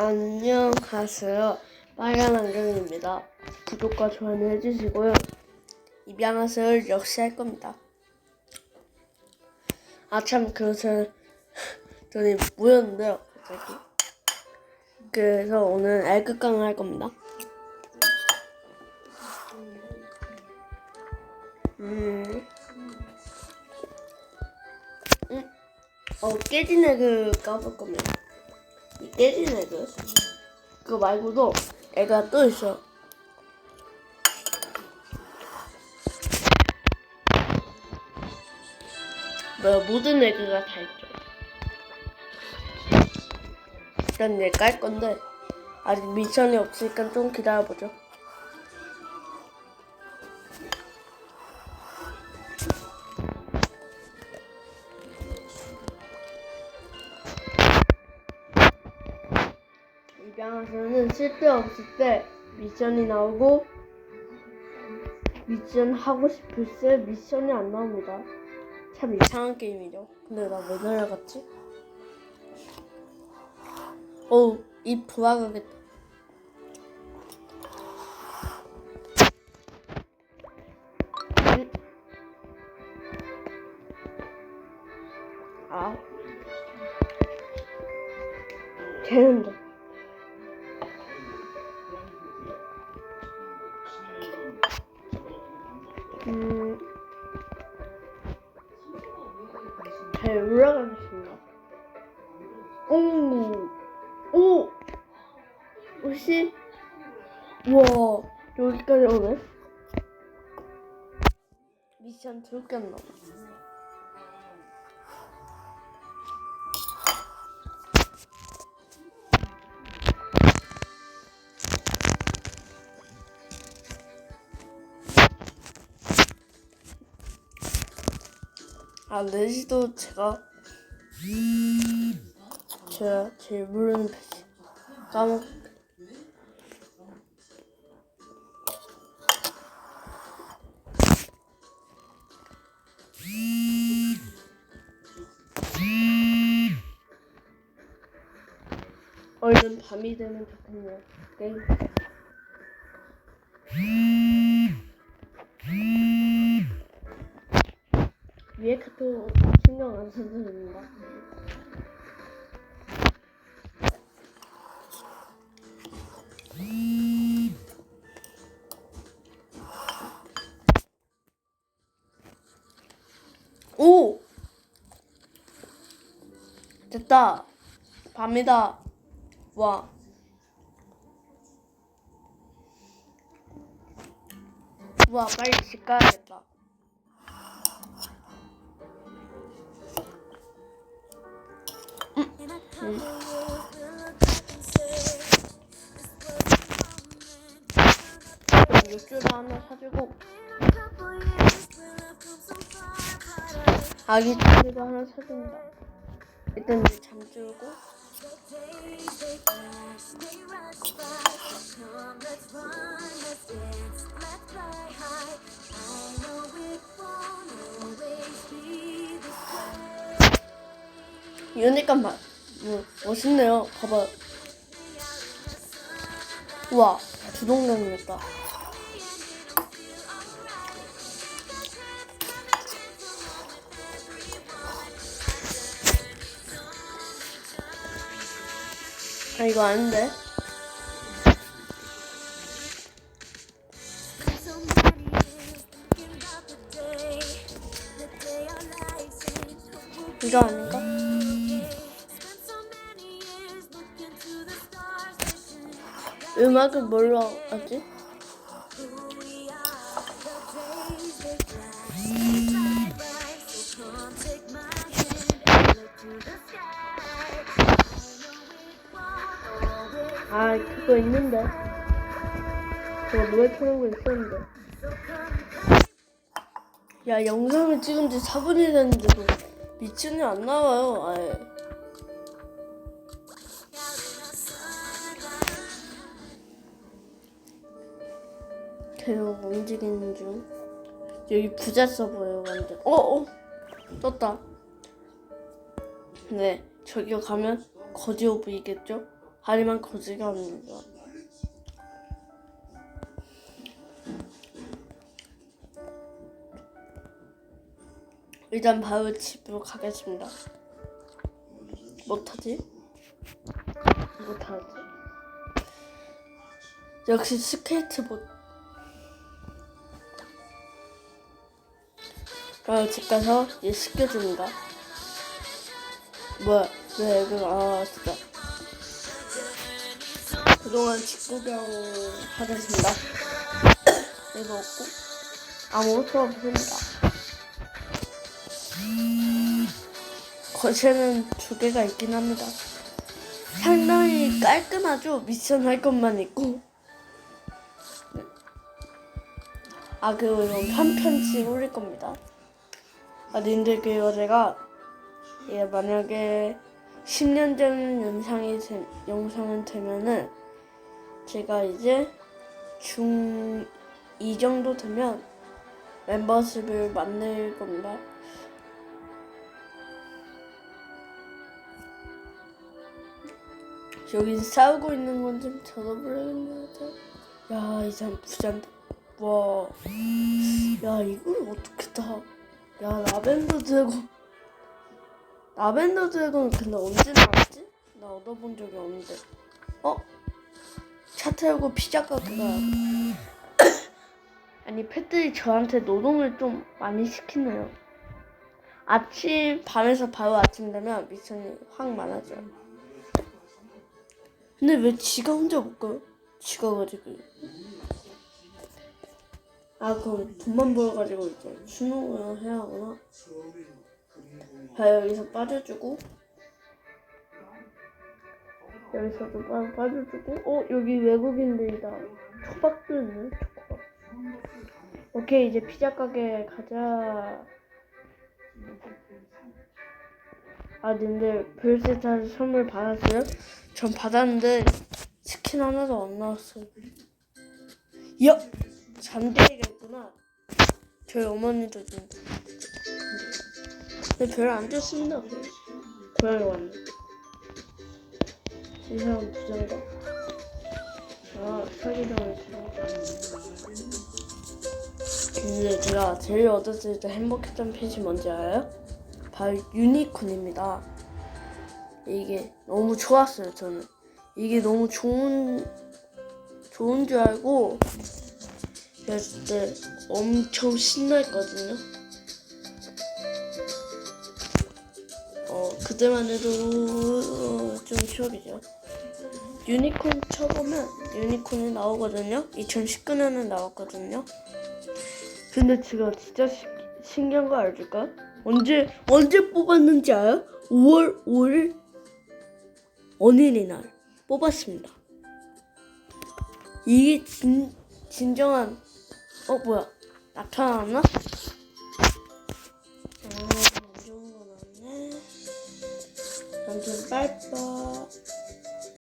안녕하세요. 빨간 안경입니다. 구독과 좋아요 해주시고요. 입양하세요 역시 할 겁니다. 아참 그래서 돈이 모였는데요. 갑자기. 그래서 오늘 애극강을 할 겁니다. 음. 음. 어 깨진 애그 까볼 겁니다. 이 깨진 애그 그거 말고도 애가 또 있어. 뭐 모든 애그가 다 있죠. 일단 얘 깔 건데 아직 미션이 없으니까 좀 기다려보죠. 입양하서는 쓸데없을 때 미션이 나오고 미션 하고 싶을 때 미션이 안 나옵니다. 참 이상한 게임이죠. 근데 나 왜 날아갔지? 어우, 입 돌아가겠다. 음. 아. 되는데. 음. 잘 올라가겠습니다. 오, 오, 혹시, 와, 여기까지 오네? 미션 들켰나 봐. 아, 레지도 제가 제가 제일 모르는 패치 까먹 얼른 밤이 되면 좋겠네요. 게 카톡 신경 안 써도 됩니다. 오! 됐다. 밤이다. 와. 와, 빨리 집 가야겠다. 육주를 하나 사주고 아기 치즈도 하나 사준다. 일단 이제 잠들고 유니감 봐. 뭐 멋있네요. 봐봐. 우와 주동강이었다. 아 이거 아닌데? 이거 아닌 음악을 뭘로 하지? 아 그거 있는데. 저 노래 틀는 거 있었는데. 야 영상을 찍은 지 4분이 됐는데도 미친이 안 나와요 아예 계속 움직이는 중 여기 부자 서버예요 완전 어어 떴다 네 저기 가면 거지 오브이겠죠 하지만 거지가 합니다. 일단 바로 집으로 가겠습니다. 못하지? 못하지? 역시 스케이트보 그럼 집 가서 얘 씻겨줍니다. 뭐야, 왜 애가, 아, 진짜. 그동안 직구경 하겠습니다. 얘도 없고, 아무것도 없습니다. 거실은 두 개가 있긴 합니다. 상당히 깔끔하죠? 미션 할 것만 있고. 네. 아, 그리고 이건 한편씩 올릴 겁니다. 아, 님들 그리고 제가 예, 만약에 10년 전 영상이 되, 영상은 되면은 제가 이제 중2 정도 되면 멤버십을 만들 겁니다. 여기 싸우고 있는 건좀 들어보려겠는데. 야, 이 사람 부잔다. 와. 야, 이걸 어떻게 다. 야, 라벤더 드래곤. 라벤더 드래곤 근데 언제 나왔지? 나 얻어본 적이 없는데. 어? 차 태우고 피자 가게가. 아니, 펫들이 저한테 노동을 좀 많이 시키네요. 아침, 밤에서 바로 아침 되면 미션이 확 많아져요. 근데 왜 지가 혼자 못 가요? 지가 가지고. 아, 그럼 돈만 벌어가지고 이제 수능을 해야 하구나. 자, 여기서 빠져주고. 여기서도 빠, 빠져주고. 어, 여기 외국인들이다. 초밥도 있네, 초밥. 오케이, 이제 피자 가게 가자. 아, 님들 별세타에서 선물 받았어요? 전 받았는데 스킨 하나도 안 나왔어요. 야! 잠들이가 저희 어머니도 좀. 근데 별로 안 좋습니다. 고양이 왔네. 이 사람 부자인가? 아, 사기당했어. 근데 제가 제일 어렸을 때 행복했던 펫이 뭔지 알아요? 바로 유니콘입니다. 이게 너무 좋았어요, 저는. 이게 너무 좋은, 좋은 줄 알고, 그랬을 때 엄청 신났거든요. 어, 그때만 해도 어, 좀 추억이죠. 유니콘 쳐보면 유니콘이 나오거든요. 2019년에 나왔거든요. 근데 제가 진짜 시, 신기한 거 알릴까? 언제 언제 뽑았는지 알아요? 5월 5일 어린이 날 뽑았습니다. 이게 진 진정한 어 뭐야 나타났나?